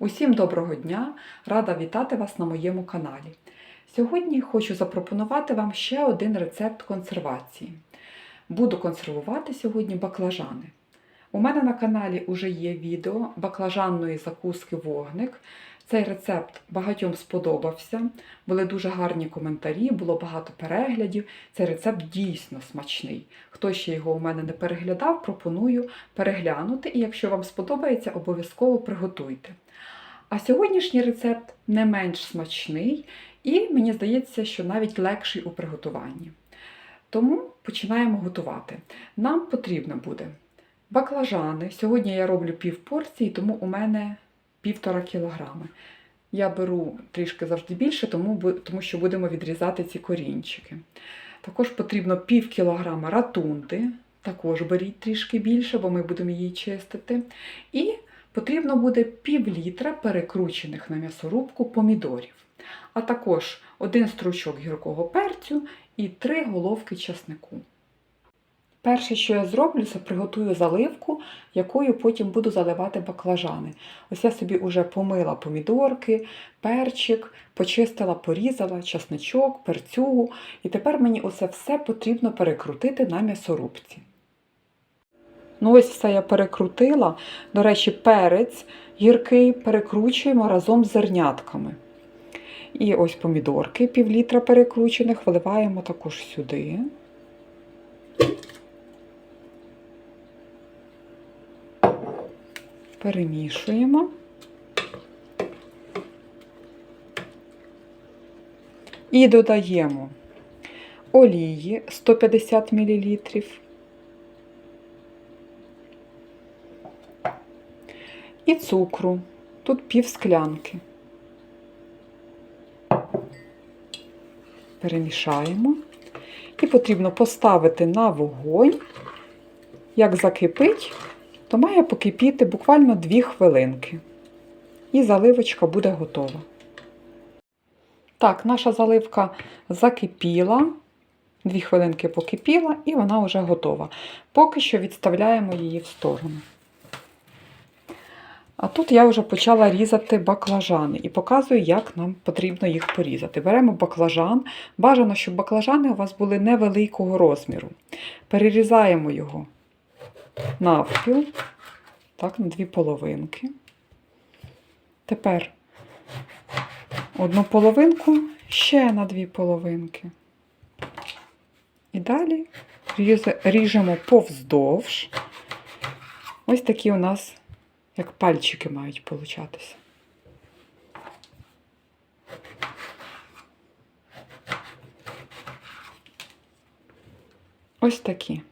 Усім доброго дня! Рада вітати вас на моєму каналі. Сьогодні хочу запропонувати вам ще один рецепт консервації. Буду консервувати сьогодні баклажани. У мене на каналі вже є відео баклажанної закуски вогник. Цей рецепт багатьом сподобався, були дуже гарні коментарі, було багато переглядів. Цей рецепт дійсно смачний. Хто ще його у мене не переглядав, пропоную переглянути. І якщо вам сподобається, обов'язково приготуйте. А сьогоднішній рецепт не менш смачний і мені здається, що навіть легший у приготуванні. Тому починаємо готувати. Нам потрібно буде баклажани. Сьогодні я роблю пів порції, тому у мене півтора кілограми. Я беру трішки завжди більше, тому, тому що будемо відрізати ці корінчики. Також потрібно пів кілограма ратунди, також беріть трішки більше, бо ми будемо її чистити. І потрібно буде пів літра перекручених на м'ясорубку помідорів, а також один стручок гіркого перцю і три головки часнику. Перше, що я зроблю, це приготую заливку, якою потім буду заливати баклажани. Ось я собі вже помила помідорки, перчик, почистила, порізала, часничок, перцюгу. І тепер мені оце все потрібно перекрутити на м'ясорубці. Ну, ось все я перекрутила. До речі, перець гіркий перекручуємо разом з зернятками. І ось помідорки, пів літра перекручених, виливаємо також сюди. Перемішуємо. І додаємо олії 150 мл. І цукру. Тут пів склянки. Перемішаємо. І потрібно поставити на вогонь. Як закипить, то має покипіти буквально 2 хвилинки. І заливочка буде готова. Так, наша заливка закипіла. 2 хвилинки покипіла і вона вже готова. Поки що відставляємо її в сторону. А тут я вже почала різати баклажани і показую, як нам потрібно їх порізати. Беремо баклажан. Бажано, щоб баклажани у вас були невеликого розміру. Перерізаємо його навпіл, так, на дві половинки. Тепер одну половинку ще на дві половинки. І далі ріжемо повздовж. Ось такі у нас, як пальчики мають получатися. Ось такі.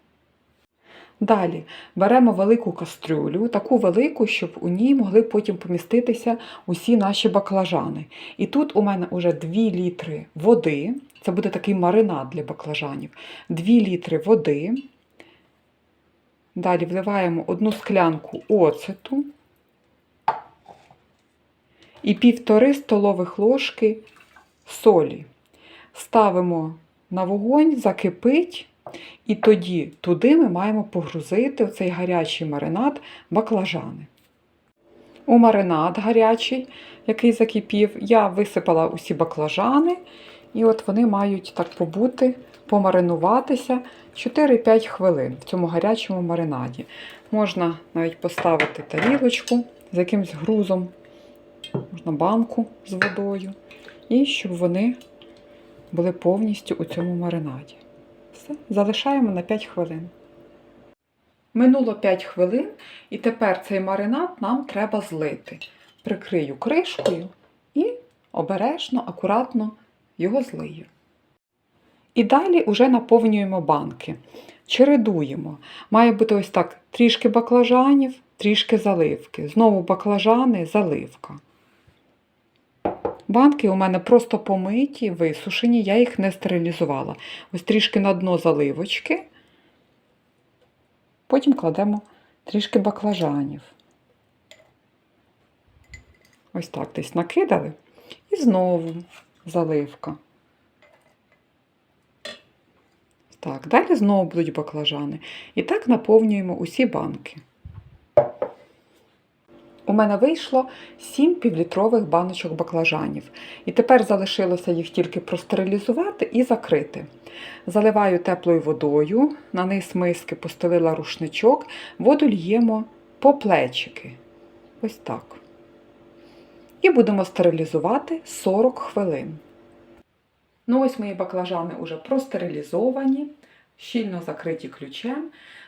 Далі беремо велику кастрюлю, таку велику, щоб у ній могли потім поміститися усі наші баклажани. І тут у мене вже 2 літри води, це буде такий маринад для баклажанів. 2 літри води. Далі вливаємо одну склянку оцету і півтори столових ложки солі. Ставимо на вогонь, закипить. І тоді туди ми маємо погрузити в цей гарячий маринад баклажани. У маринад гарячий, який закипів, я висипала усі баклажани, і от вони мають так побути, помаринуватися 4-5 хвилин в цьому гарячому маринаді. Можна навіть поставити тарілочку з якимсь грузом, можна банку з водою, і щоб вони були повністю у цьому маринаді. Все, залишаємо на 5 хвилин. Минуло 5 хвилин, і тепер цей маринад нам треба злити. Прикрию кришкою і обережно, акуратно його злию. І далі вже наповнюємо банки. Чередуємо. Має бути ось так: трішки баклажанів, трішки заливки. Знову баклажани, заливка. Банки у мене просто помиті, висушені, я їх не стерилізувала. Ось трішки на дно заливочки. Потім кладемо трішки баклажанів. Ось так десь накидали. І знову заливка. Так, далі знову будуть баклажани. І так наповнюємо усі банки. У мене вийшло 7 півлітрових баночок баклажанів. І тепер залишилося їх тільки простерилізувати і закрити. Заливаю теплою водою, на низ миски постелила рушничок, воду льємо по плечики. Ось так. І будемо стерилізувати 40 хвилин. Ну, ось мої баклажани вже простерилізовані, щільно закриті ключем.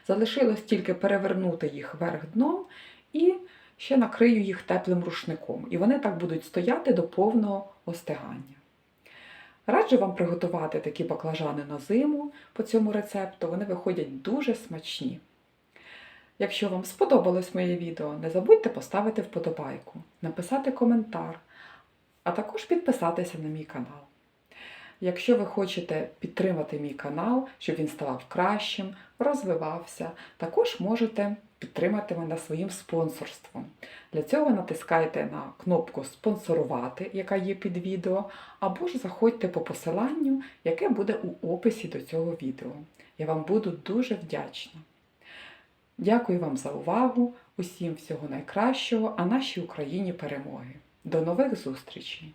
Залишилось тільки перевернути їх вверх дном і ще накрию їх теплим рушником. І вони так будуть стояти до повного остигання. Раджу вам приготувати такі баклажани на зиму по цьому рецепту, вони виходять дуже смачні. Якщо вам сподобалось моє відео, не забудьте поставити вподобайку, написати коментар, а також підписатися на мій канал. Якщо ви хочете підтримати мій канал, щоб він ставав кращим, розвивався, також можете підтримати мене своїм спонсорством. Для цього натискайте на кнопку Спонсорувати, яка є під відео, або ж заходьте по посиланню, яке буде у описі до цього відео. Я вам буду дуже вдячна. Дякую вам за увагу, усім всього найкращого, а нашій Україні перемоги. До нових зустрічей!